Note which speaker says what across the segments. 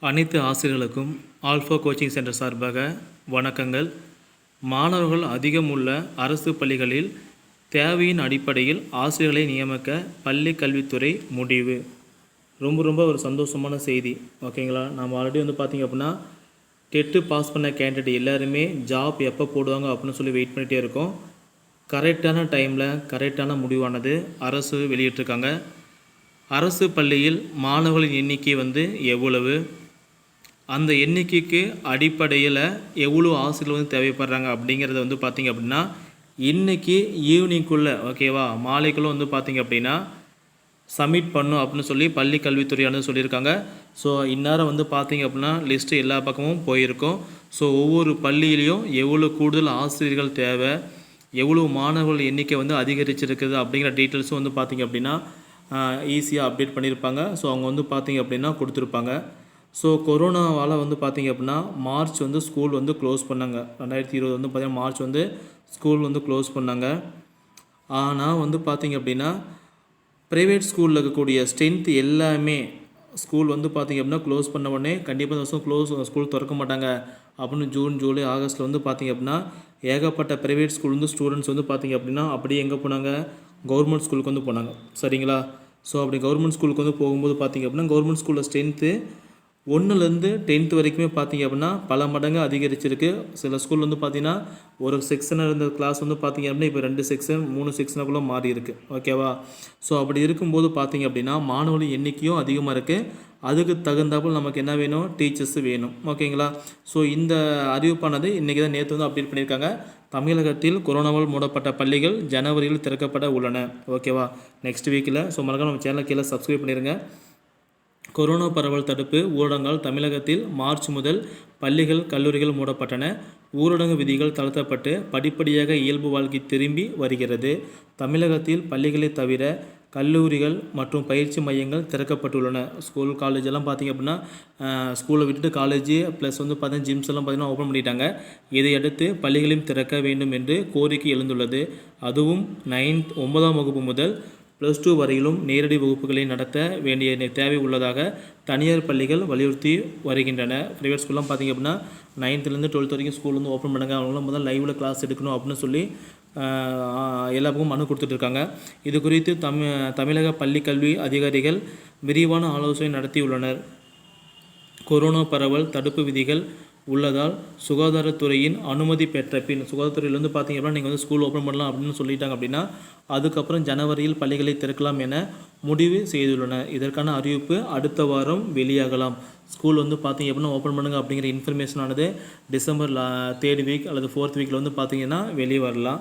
Speaker 1: அனைத்து ஆசிரியர்களுக்கும் alpha coaching centre சார்பாக வணக்கங்கள். மாணவர்கள் அதிகம் உள்ள அரசு பள்ளிகளில் தேவையின் அடிப்படையில் ஆசிரியர்களை நியமிக்க பள்ளி கல்வித்துறை முடிவு. ரொம்ப ரொம்ப ஒரு சந்தோஷமான செய்தி. ஓகேங்களா? நம்ம ஆல்ரெடி வந்து பார்த்திங்க அப்படின்னா டெட்டு பாஸ் பண்ண கேண்டிடேட் எல்லாருமே ஜாப் எப்போ போடுவாங்க அப்படின்னு சொல்லி வெயிட் பண்ணிகிட்டே இருக்கோம். கரெக்டான டைமில் கரெக்டான முடிவானது அரசு வெளியிட்டிருக்காங்க. அரசு பள்ளியில் மாணவர்களின் எண்ணிக்கை வந்து எவ்வளவு? அந்த எண்ணிக்கைக்கு அடிப்படையில் எவ்வளோ ஆசிரியர்கள் வந்து தேவைப்படுறாங்க அப்படிங்கிறத வந்து பார்த்திங்க அப்படின்னா இன்றைக்கி ஈவினிங்குள்ளே ஓகேவா மாலைக்குள்ளே வந்து பார்த்திங்க அப்படின்னா சப்மிட் பண்ணும் அப்படின்னு சொல்லி பள்ளி கல்வித்துறையானது சொல்லியிருக்காங்க. ஸோ இந்நேரம் வந்து பார்த்திங்க அப்படின்னா லிஸ்ட்டு எல்லா பக்கமும் போயிருக்கும். ஸோ ஒவ்வொரு பள்ளியிலையும் எவ்வளோ கூடுதல் ஆசிரியர்கள் தேவை எவ்வளோ மாணவர்கள் எண்ணிக்கை வந்து அதிகரிச்சிருக்குது அப்படிங்கிற டீட்டெயில்ஸும் வந்து பார்த்திங்க அப்படின்னா ஈஸியாக அப்டேட் பண்ணியிருப்பாங்க. ஸோ அவங்க வந்து பார்த்திங்க அப்படின்னா கொடுத்துருப்பாங்க. ஸோ கொரோனாவால் வந்து பார்த்திங்க அப்படின்னா மார்ச் வந்து ஸ்கூல் வந்து க்ளோஸ் பண்ணாங்க. ரெண்டாயிரத்தி இருபது வந்து பார்த்திங்கன்னா மார்ச் வந்து ஸ்கூல் வந்து க்ளோஸ் பண்ணாங்க. ஆனால் வந்து பார்த்திங்க அப்படின்னா ப்ரைவேட் ஸ்கூலில் இருக்கக்கூடிய ஸ்ட்ரென்த் எல்லாமே ஸ்கூல் வந்து பார்த்திங்க அப்படின்னா க்ளோஸ் பண்ண உடனே கண்டிப்பாக இந்த வருஷம் க்ளோஸ் ஸ்கூல் திறக்க மாட்டாங்க. அப்படின்னு ஜூன் ஜூலை ஆகஸ்ட்டில் வந்து பார்த்திங்க அப்படின்னா ஏகப்பட்ட ப்ரைவேட் ஸ்கூல் வந்து ஸ்டூடெண்ட்ஸ் வந்து பார்த்திங்க அப்படின்னா அப்படியே எங்கே போனாங்க? கவர்மெண்ட் ஸ்கூலுக்கு வந்து போனாங்க. சரிங்களா? ஸோ அப்படி கவர்மெண்ட் ஸ்கூலுக்கு வந்து போகும்போது பார்த்திங்க அப்படின்னா கவர்மெண்ட் ஸ்கூலில் ஸ்ட்ரென்த்து ஒன்றுலேருந்து டென்த் வரைக்குமே பார்த்தீங்க அப்படின்னா பல மடங்கு அதிகரிச்சிருக்கு. சில ஸ்கூல் வந்து பார்த்தீங்கன்னா ஒரு செக்ஷன் இருந்த கிளாஸ் வந்து பார்த்தீங்க அப்படின்னா இப்போ ரெண்டு செக்ஷன் மூணு செக்ஷனுக்குள்ளே மாறி இருக்குது ஓகேவா ஸோ அப்படி இருக்கும்போது பார்த்தீங்க அப்படின்னா மாணவர்களின் எண்ணிக்கையும் அதிகமாக இருக்குது அதுக்கு தகுந்தாப்புல நமக்கு என்ன வேணும்? டீச்சர்ஸ் வேணும். ஓகேங்களா ஸோ இந்த அறிவிப்பானது இன்றைக்கி தான் நேற்று வந்து அப்டேட் பண்ணியிருக்காங்க. தமிழகத்தில் கொரோனாவால் மூடப்பட்ட பள்ளிகள் ஜனவரியில் திறக்கப்பட உள்ளன. ஓகேவா நெக்ஸ்ட் வீக்கில் ஸோ மறக்காம நம்ம சேனலை கீழே சப்ஸ்கிரைப் பண்ணிடுங்க கொரோனா பரவல் தடுப்பு ஊரடங்கால் தமிழகத்தில் மார்ச் முதல் பள்ளிகள் கல்லூரிகள் மூடப்பட்டன. ஊரடங்கு விதிகள் தளர்த்தப்பட்டு படிப்படியாக இயல்பு வாழ்க்கை திரும்பி வருகிறது. தமிழகத்தில் பள்ளிகளை தவிர கல்லூரிகள் மற்றும் பயிற்சி மையங்கள் திறக்கப்பட்டுள்ளன. ஸ்கூல் காலேஜ் எல்லாம் பார்த்திங்க அப்படின்னா ஸ்கூலை விட்டுட்டு காலேஜ் ப்ளஸ் வந்து பார்த்தீங்கன்னா ஜிம்ஸ் எல்லாம் பார்த்தீங்கன்னா ஓப்பன் பண்ணிட்டாங்க. இதையடுத்து பள்ளிகளையும் திறக்க வேண்டும் என்று கோரிக்கை எழுந்துள்ளது. அதுவும் நைன்த் ஒன்பதாம் வகுப்பு முதல் ப்ளஸ் டூ வரையிலும் நேரடி வகுப்புகளை நடத்த வேண்டிய தேவை உள்ளதாக தனியார் பள்ளிகள் வலியுறுத்தி வருகின்றன. ப்ரைவேட் ஸ்கூல்லாம் பார்த்திங்க அப்படின்னா நைன்த்துலேருந்து டுவெல்த் வரைக்கும் ஸ்கூல் வந்து ஓப்பன் பண்ணுங்க. அவங்களாம் முதல் லைவில் கிளாஸ் எடுக்கணும் அப்படின்னு சொல்லி எல்லாருக்கும் எல்லா மனு கொடுத்துட்ருக்காங்க இது குறித்து தமி தமிழக பள்ளி கல்வி அதிகாரிகள் விரிவான ஆலோசனை நடத்தியுள்ளனர். கொரோனா பரவல் தடுப்பு விதிகள் உள்ளதால் சுகாதாரத்துறையின் அனுமதி பெற்ற பின் சுகாதாரத்துறையிலேருந்து பார்த்தீங்க அப்படின்னா நீங்கள் வந்து ஸ்கூல் ஓப்பன் பண்ணலாம் அப்படின்னு சொல்லிட்டாங்க அப்படின்னா அதுக்கப்புறம் ஜனவரியில் பள்ளிகளை திறக்கலாம் என முடிவு செய்துள்ளன இதற்கான அறிவிப்பு அடுத்த வாரம் வெளியாகலாம். ஸ்கூல் வந்து பார்த்தீங்க அப்படின்னா ஓப்பன் பண்ணுங்க அப்படிங்கிற இன்ஃபர்மேஷன் ஆனது டிசம்பர் தேர்ட் வீக் அல்லது ஃபோர்த் வீக்கில் வந்து பார்த்தீங்கன்னா வெளியே வரலாம்.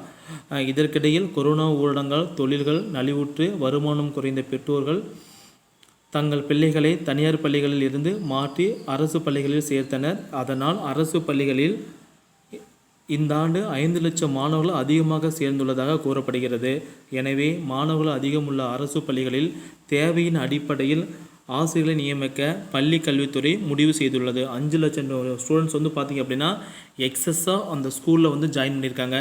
Speaker 1: இதற்கிடையில் கொரோனா ஊரடங்கால் தொழில்கள் நலிவுற்று வருமானம் குறைந்த பெற்றோர்கள் தங்கள் பிள்ளைகளை தனியார் பள்ளிகளில் இருந்து மாற்றி அரசு பள்ளிகளில் சேர்த்தனர். அதனால் அரசு பள்ளிகளில் இந்த ஆண்டு ஐந்து லட்சம் மாணவர்கள் அதிகமாக சேர்ந்துள்ளதாக கூறப்படுகிறது. எனவே மாணவர்கள் அதிகம் உள்ள அரசு பள்ளிகளில் தேவையின் அடிப்படையில் ஆசிரியர்களை நியமிக்க பள்ளி கல்வித்துறை முடிவு செய்துள்ளது. அஞ்சு லட்சம் ஸ்டூடெண்ட்ஸ் வந்து பார்த்திங்க அப்படின்னா எக்ஸஸ்ஸாக அந்த ஸ்கூலில் வந்து ஜாயின் பண்ணியிருக்காங்க.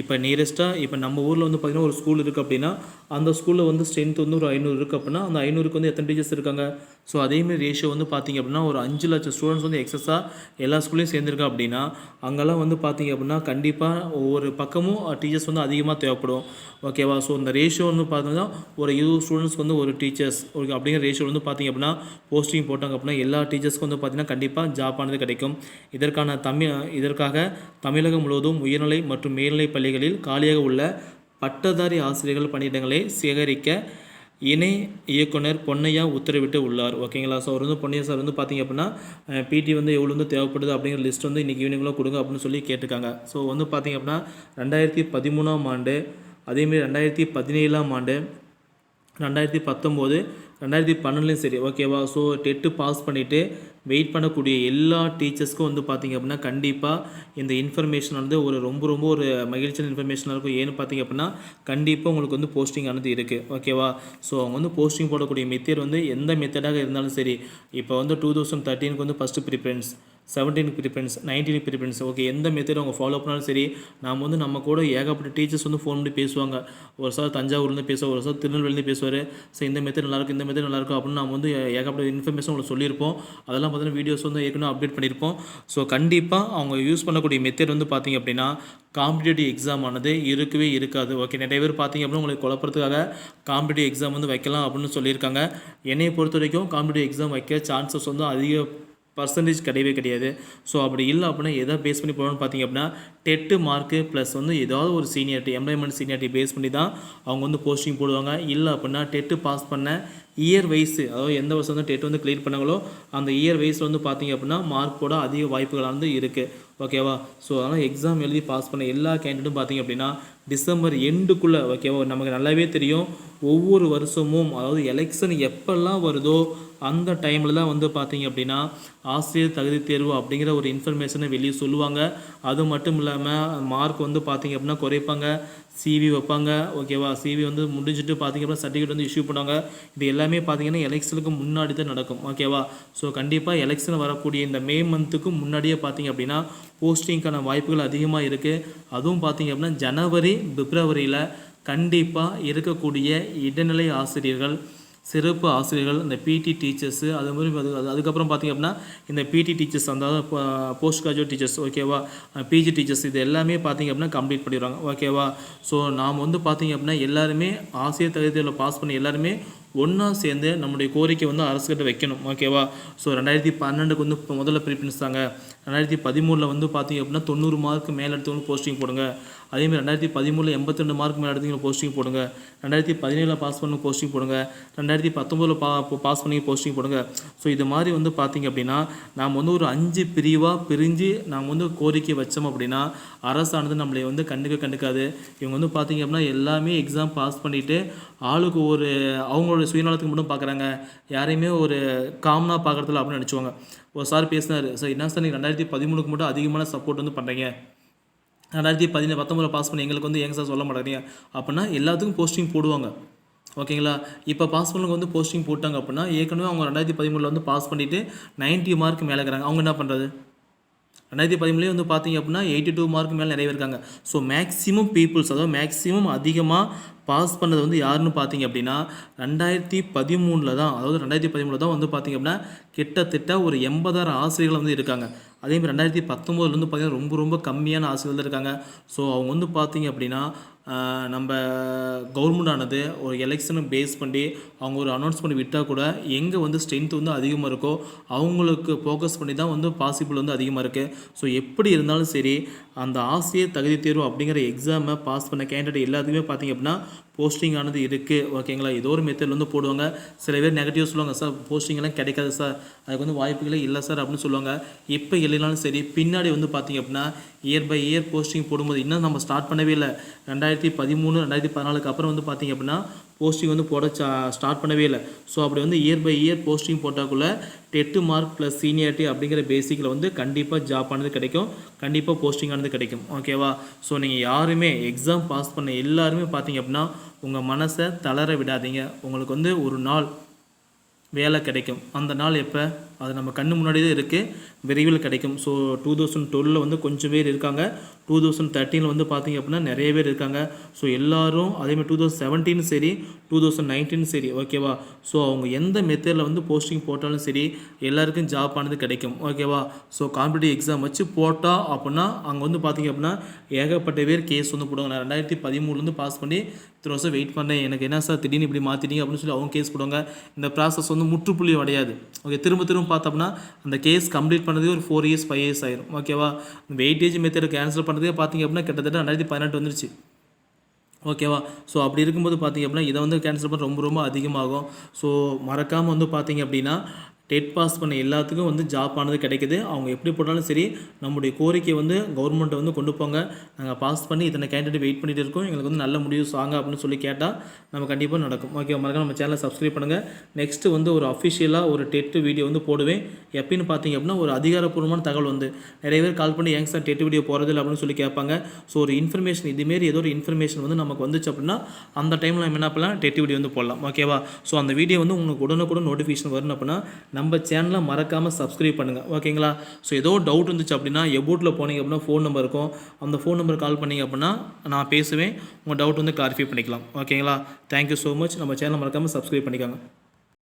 Speaker 1: இப்போ நியரஸ்ட்டாக இப்போ நம்ம ஊரில் வந்து பார்த்திங்கன்னா ஒரு ஸ்கூல் இருக்குது அப்படின்னா அந்த ஸ்கூலில் வந்து ஸ்ட்ரென்த் வந்து ஒரு ஐநூறு இருக்குது அப்படின்னா அந்த ஐநூறுக்கு வந்து எத்தனை டீச்சர்ஸ் இருக்காங்க? ஸோ அதேமாதிரி ரேஷியோ வந்து பார்த்திங்க அப்படின்னா ஒரு அஞ்சு லட்சம் ஸ்டூடெண்ட்ஸ் வந்து எக்ஸஸாக எல்லா ஸ்கூல்லையும் சேர்ந்துருக்கா அப்படின்னா அங்கெல்லாம் வந்து பார்த்திங்க அப்படின்னா கண்டிப்பாக ஒவ்வொரு பக்கமும் டீச்சர்ஸ் வந்து அதிகமாக தேவைப்படும். ஓகேவா ஸோ இந்த ரேஷியோ வந்து பார்த்தீங்கன்னா ஒரு இருபது ஸ்டூடெண்ட்ஸ்க்கு வந்து ஒரு டீச்சர்ஸ் ஒரு அப்படிங்கிற ரேஷியோ வந்து பார்த்திங்க அப்படின்னா போஸ்டிங் போட்டாங்க அப்படின்னா எல்லா டீச்சர்ஸ்க்கும் வந்து பார்த்திங்கன்னா கண்டிப்பாக ஜாப் ஆனது கிடைக்கும். இதற்கான தமிழ் இதற்காக தமிழகம் முழுவதும் உயர்நிலை மற்றும் மேல்நிலை பள்ளிகளில் காலியாக உள்ள பட்டதாரி ஆசிரியர்கள் பணியிடங்களை சேகரிக்க இணை இயக்குனர் பொன்னையா உத்தரவிட்டு உள்ளார். ஓகேங்களா ஸோ அவர் வந்து பொன்னையா சார் வந்து பார்த்தீங்க அப்படின்னா பிடி வந்து எவ்வளோ வந்து தேவைப்படுது அப்படிங்கிற லிஸ்ட் வந்து இன்றைக்கி ஈவினிங்கில் கொடுங்க அப்படின்னு சொல்லி கேட்டிருக்காங்க. ஸோ வந்து பார்த்தீங்க அப்படின்னா ரெண்டாயிரத்தி பதிமூணாம் ஆண்டு அதேமாரி ரெண்டாயிரத்தி பதினேழாம் ஆண்டு ரெண்டாயிரத்தி பத்தொம்போது ரெண்டாயிரத்தி பன்னெண்டுலையும் சரி ஓகேவா ஸோ டெட்டு பாஸ் பண்ணிவிட்டு வெயிட் பண்ணக்கூடிய எல்லா டீச்சர்ஸ்க்கும் வந்து பார்த்திங்க அப்படின்னா கண்டிப்பாக இந்த இன்ஃபர்மேஷன் வந்து ஒரு ரொம்ப ரொம்ப ஒரு மகிழ்ச்சியான இன்ஃபர்மேஷனாக இருக்கும். ஏன்னு பார்த்திங்க அப்படின்னா கண்டிப்பாக உங்களுக்கு வந்து போஸ்டிங் ஆனது இருக்குது ஓகேவா ஸோ அவங்க வந்து போஸ்டிங் போடக்கூடிய மெத்தேட் வந்து எந்த மெத்தடாக இருந்தாலும் சரி இப்போ வந்து டூ தௌசண்ட் தேர்ட்டீனுக்கு வந்து first preference seventeen preference nineteen preference okay எந்த மெத்தட் அவங்க ஃபாலோ பண்ணாலும் சரி நாம் வந்து நம்ம கூட ஏகப்பட்ட டீச்சர்ஸ் வந்து ஃபோன் பண்ணி பேசுவாங்க. ஒரு சார் தஞ்சாவூர்லேருந்து பேசுவார் ஒரு சார் திருநெல்வேலிருந்து பேசுவார். ஸோ இந்த மெத்தட் நல்லாயிருக்கும் இந்த மெத்தட் நல்லாயிருக்கும் அப்படின்னு நம்ம வந்து ஏகப்பட்ட இன்ஃபர்மேஷன் உங்களுக்கு சொல்லியிருப்போம். அதெல்லாம் பார்த்தீங்கன்னா வீடியோஸ் வந்து ஏற்கனவே அப்டேட் பண்ணியிருப்போம். ஸோ கண்டிப்பாக அவங்க யூஸ் பண்ணக்கூடிய மெத்தட் வந்து பார்த்திங்க அப்படின்னா காம்படிட்டிவ் எக்ஸாம் ஆனது இருக்கவே இருக்காது. ஓகே நிறைய பேர் பார்த்தீங்க அப்படின்னா உங்களுக்கு குழப்பறதுக்காக காம்படிட்டிவ் எக்ஸாம் வந்து வைக்கலாம் அப்படின்னு சொல்லியிருக்காங்க. என்னையை பொறுத்த வரைக்கும் காம்படிட்டிவ் எக்ஸாம் வைக்க சான்சஸ் வந்து அதிக பர்சன்டேஜ் கிடையவே கிடையாது. ஸோ அப்படி இல்லை அப்படின்னா எதை பேஸ் பண்ணி போகணும்னு பார்த்தீங்க அப்படின்னா டெட்டு மார்க்கு ப்ளஸ் வந்து ஏதாவது ஒரு சீனியாரிட்டி எம்ப்ளாய்மெண்ட் சீனியாரிட்டி பேஸ் பண்ணி தான் அவங்க வந்து போஸ்டிங் போடுவாங்க. இல்லை அப்படின்னா டெட்டு பாஸ் பண்ண இயர் வைஸு அதாவது எந்த வருஷம் வந்து டெட் வந்து கிளியர் பண்ணாங்களோ அந்த இயர் வைஸில் வந்து பார்த்தீங்க அப்படின்னா மார்க் போட அதிக வாய்ப்புகள் வந்து இருக்குது ஓகேவா ஸோ அதனால் எக்ஸாம் எழுதி பாஸ் பண்ண எல்லா கேண்டிடேட்டும் பார்த்திங்க அப்படின்னா டிசம்பர் எண்டுக்குள்ளே ஓகேவா நமக்கு நல்லாவே தெரியும். ஒவ்வொரு வருஷமும் அதாவது எலெக்ஷன் எப்பெல்லாம் வருதோ அந்த டைமில் தான் வந்து பார்த்தீங்க அப்படின்னா ஆசிரியர் தகுதி தேர்வு அப்படிங்கிற ஒரு இன்ஃபர்மேஷனை வெளியே சொல்லுவாங்க. அது மட்டும் இல்லாமல் மார்க் வந்து பார்த்தீங்க அப்படின்னா குறைப்பாங்க. சிவி வைப்பாங்க. ஓகேவா சிவி வந்து முடிஞ்சிட்டு பார்த்தீங்க அப்படின்னா சர்டிஃபிகேட் வந்து இஷ்யூ பண்ணுவாங்க. இது எல்லாமே பார்த்தீங்கன்னா எலெக்ஷனுக்கு முன்னாடி தான் நடக்கும். ஓகேவா ஸோ கண்டிப்பாக எலெக்ஷன் வரக்கூடிய இந்த மே மந்த்துக்கு முன்னாடியே பார்த்தீங்க அப்படின்னா போஸ்டிங்க்கான வாய்ப்புகள் அதிகமாக இருக்குது அதுவும் பார்த்தீங்க அப்படின்னா ஜனவரி பிப்ரவரியில் கண்டிப்பாக இருக்கக்கூடிய இடைநிலை ஆசிரியர்கள் சிறப்பு ஆசிரியர்கள் இந்த பிடி டீச்சர்ஸு அது மாதிரி அது அதுக்கப்புறம் பார்த்தீங்க அப்படின்னா இந்த பிடி டீச்சர்ஸ் அந்த போஸ்ட் கிராஜுவேட் டீச்சர்ஸ் ஓகேவா பிஜி டீச்சர்ஸ் இது எல்லாமே பார்த்திங்க அப்படின்னா கம்ப்ளீட் பண்ணிடுவாங்க ஓகேவா ஸோ நாம் வந்து பார்த்திங்க அப்படின்னா எல்லாருமே ஆசிரியர் தகுதியில் பாஸ் பண்ணி எல்லாருமே ஒன்றா சேர்ந்து நம்முடைய கோரிக்கை வந்து அரசுக்கிட்ட வைக்கணும் ஓகேவா ஸோ ரெண்டாயிரத்தி பன்னெண்டுக்கு வந்து இப்போ முதல்ல ப்ரிஃபரன்ஸ் தாங்க ரெண்டாயிரத்தி பதிமூணில் வந்து பார்த்தீங்க அப்படின்னா தொண்ணூறு மார்க் மேலே எடுத்தவங்க போஸ்டிங் போடுங்க. அதேமாதிரி ரெண்டாயிரத்தி பதிமூணில் எண்பத்தி ரெண்டு மார்க் மேலே எடுத்தவங்க போஸ்டிங் போடுங்க. ரெண்டாயிரத்தி பதினேழில் பாஸ் பண்ண போஸ்டிங் போடுங்க. ரெண்டாயிரத்தி பத்தொம்போதில் பா பாஸ் பண்ணி போஸ்டிங் போடுங்க. ஸோ இது மாதிரி வந்து பார்த்தீங்க அப்படின்னா நாம் வந்து ஒரு அஞ்சு பிரிவாக பிரிஞ்சு நாம் வந்து கோரிக்கை வச்சோம் அப்படின்னா அரசானது நம்மளை வந்து கண்டுக்க கண்டுக்காது. இவங்க வந்து பார்த்தீங்க அப்படின்னா எல்லாமே எக்ஸாம் பாஸ் பண்ணிவிட்டு ஆளுக்கு ஒரு அவங்களோட சுயநலத்துக்கு மட்டும் பார்க்குறாங்க. யாரையுமே ஒரு காமனாக பார்க்குறதில்ல அப்படின்னு நினச்சிவாங்க. ஒரு சார் பேசினார் சார் என்ன சார் நீங்கள் ரெண்டாயிரத்தி பதிமூணுக்கு மட்டும் அதிகமான சப்போர்ட் வந்து பண்ணுறீங்க ரெண்டாயிரத்தி பதினேழு பத்தொம்பதில் பாஸ் பண்ணி எங்களுக்கு வந்து ஏங்க சார் சொல்ல மாட்டேங்கிறீங்க? அப்படின்னா எல்லாத்துக்கும் போஸ்டிங் போடுவாங்க. ஓகேங்களா இப்போ பாஸ் பண்ணவங்க வந்து போஸ்டிங் போட்டாங்க அப்படின்னா ஏற்கனவே அவங்க ரெண்டாயிரத்தி பதிமூணில் வந்து பாஸ் பண்ணிவிட்டு 90 மார்க் மேலே இருக்கிறாங்க. அவங்க என்ன பண்ணுறது ரெண்டாயிரத்தி பதிமூணுலேயே வந்து பார்த்தீங்க அப்படின்னா எயிட்டி டூ மார்க் மேலே நிறைய இருக்காங்க. ஸோ மேக்ஸிமம் பீப்புள்ஸ் அதாவது மேக்ஸிமம் அதிகமாக பாஸ் பண்ணது வந்து யாருன்னு பார்த்தீங்க அப்படின்னா ரெண்டாயிரத்தி பதிமூணில் தான் அதாவது ரெண்டாயிரத்தி பதிமூணில் தான் வந்து பார்த்தீங்க அப்படின்னா கிட்டத்தட்ட ஒரு எண்பதாயிரம் ஆசிரியர்கள் வந்து இருக்காங்க. அதேமாதிரி ரெண்டாயிரத்தி பத்தொம்போதுலேருந்து பார்த்தீங்கன்னா ரொம்ப ரொம்ப கம்மியான ஆசிரியர்கள் தான் இருக்காங்க. ஸோ அவங்க வந்து பார்த்தீங்க அப்படின்னா நம்ம கவர்மெண்ட் ஆனது ஒரு எலெக்ஷனை பேஸ் பண்ணி அவங்க ஒரு அனௌன்ஸ் பண்ணி விட்டால் கூட எங்கே வந்து ஸ்ட்ரென்த் வந்து அதிகமாக இருக்கோ அவங்களுக்கு ஃபோக்கஸ் பண்ணி தான் வந்து பாசிபிள் வந்து அதிகமாக இருக்குது ஸோ எப்படி இருந்தாலும் சரி அந்த ஆசிரியர் தகுதி தேர்வு அப்படிங்கிற எக்ஸாமை பாஸ் பண்ண கேண்டிடேட் எல்லாத்துக்குமே பார்த்தீங்க அப்படின்னா போஸ்டிங் ஆனது இருக்குது ஓகேங்களா ஏதோ ஒரு மெத்தடில் வந்து போடுவாங்க. சில பேர் நெகட்டிவ் சொல்லுவாங்க. சார் போஸ்டிங்லாம் கிடைக்காது சார். அதுக்கு வந்து வாய்ப்புகளே இல்லை சார் அப்படின்னு சொல்லுவாங்க. இப்போ இல்லைனாலும் சரி பின்னாடி வந்து பார்த்தீங்க அப்படின்னா இயர் பை இயர் போஸ்டிங் போடும்போது இன்னும் நம்ம ஸ்டார்ட் பண்ணவே இல்லை. ரெண்டாயிரத்தி பதிமூணு ரெண்டாயிரத்தி பதினாலுக்கு அப்புறம் வந்து பார்த்திங்க அப்படின்னா போஸ்டிங் வந்து போட ஸ்டார்ட் பண்ணவே இல்லை. ஸோ அப்படி வந்து இயர் பை இயர் போஸ்டிங் போட்டாக்குள்ள டெட்டு மார்க் ப்ளஸ் சீனியாரிட்டி அப்படிங்கிற பேசிக்கில் வந்து கண்டிப்பாக ஜாப் ஆனது கிடைக்கும். கண்டிப்பாக போஸ்டிங் ஆனது கிடைக்கும். ஓகேவா ஸோ நீங்கள் யாருமே எக்ஸாம் பாஸ் பண்ண எல்லாருமே பார்த்தீங்க அப்படின்னா உங்கள் மனசை தளர விடாதீங்க. உங்களுக்கு வந்து ஒரு நாள் வேலை கிடைக்கும். அந்த நாள் எப்போ? அது நம்ம கண்ணு முன்னாடி தான் இருக்குது விரைவில் கிடைக்கும். ஸோ டூ தௌசண்ட் டுவெலில் வந்து கொஞ்சம் பேர் இருக்காங்க. டூ தௌசண்ட் தேர்ட்டீனில் வந்து பார்த்திங்க அப்படின்னா நிறைய பேர் இருக்காங்க. ஸோ எல்லாரும் அதேமாதிரி டூ தௌசண்ட் செவன்டீன் சரி டூ தௌசண்ட் நைன்டீன் சரி ஓகேவா ஸோ அவங்க எந்த மெத்தடில் வந்து போஸ்டிங் போட்டாலும் சரி எல்லாருக்கும் ஜாப் ஆனது கிடைக்கும் ஓகேவா ஸோ காம்படிட்டிவ் எக்ஸாம் வச்சு போட்டால் அப்படின்னா அங்கே வந்து பார்த்திங்க அப்படின்னா ஏகப்பட்ட பேர் கேஸ் வந்து போடுவாங்க. நான் ரெண்டாயிரத்தி பதிமூணுலேருந்து பாஸ் பண்ணி இத்தனை வருஷம் வெயிட் பண்ணேன். எனக்கு என்ன சார் திடீர்னு இப்படி மாற்றிட்டீங்க அப்படின்னு சொல்லி அவங்க கேஸ் போடுவாங்க. இந்த ப்ராசஸ் வந்து முற்றுப்புள்ளி அடையாது ஓகே திரும்ப திரும்ப பார்த்தோம்னா அந்த கேஸ் கம்ப்ளீட் பண்ணதே ஒரு ஃபோர் இயர்ஸ் ஃபைவ் இயர்ஸ் ஆயிரும். ஓகேவா வெயிட்டேஜ் மெத்தட் கேன்சல் பண்ணுறதே பார்த்தீங்க அப்படின்னா கிட்டத்தட்ட ரெண்டாயிரத்தி பதினெட்டு வந்துருச்சு. ஓகேவா ஸோ அப்படி இருக்கும்போது பார்த்தீங்க அப்படின்னா இதை வந்து கேன்சல் பண்ண ரொம்ப ரொம்ப அதிகமாகும். ஸோ மறக்காமல் வந்து பார்த்திங்க அப்படின்னா டெட் பாஸ் பண்ண எல்லாத்துக்கும் வந்து ஜாப் ஆனது கிடைக்குது. அவங்க எப்படி போட்டாலும் சரி நம்முடைய கோரிக்கை வந்து கவர்மெண்ட்டை வந்து கொண்டு போங்க. நாங்கள் பாஸ் பண்ணி இத்தனை கேண்டிடேட் வெயிட் பண்ணிட்டு இருக்கோம். எங்களுக்கு வந்து நல்ல முடிவு சாங்க அப்படின்னு சொல்லி கேட்டால் நம்ம கண்டிப்பாக நடக்கும். ஓகே மறக்காம நம்ம சேனலை சப்ஸ்கிரைப் பண்ணுங்கள் நெக்ஸ்ட்டு வந்து ஒரு அஃபிஷியலாக ஒரு டெட்டு வீடியோ வந்து போடுவேன். எப்படின்னு பார்த்தீங்க அப்படின்னா ஒரு அதிகாரப்பூர்வமான தகவல் வந்து. நிறைய பேர் கால் பண்ணி ஏங்க சார் டெட் வீடியோ போகிறதில்ல அப்படின்னு சொல்லி கேட்பாங்க. ஸோ ஒரு இன்ஃபர்மேஷன் இதுமாரி ஏதோ ஒரு இன்ஃபர்மேஷன் வந்து நமக்கு வந்துச்சு அப்படின்னா அந்த டைமில் நம்ம என்ன பண்ணலாம்? டெட் வீடியோ வந்து போடலாம். ஓகேவா ஸோ அந்த வீடியோ வந்து உங்களுக்கு உடனுக்குடன் நோட்டிஃபிகேஷன் வரணும் அப்படின்னா நம்ம சேனலை மறக்காமல் சப்ஸ்கிரைப் பண்ணுங்கள் ஓகேங்களா ஸோ ஏதோ டவுட் இருந்துச்சு அப்படின்னா எபோட்டில் போனீங்க அப்படின்னா ஃபோன் நம்பர் இருக்கும். அந்த ஃபோன் நம்பர் கால் பண்ணீங்க அப்படின்னா நான் பேசுவேன். உங்கள் டவுட் வந்து கிளாரிஃபை பண்ணிக்கலாம். ஓகேங்களா தேங்க்யூ ஸோ மச் நம்ம சேனலை மறக்காமல் சப்ஸ்கிரைப் பண்ணிக்கோங்க.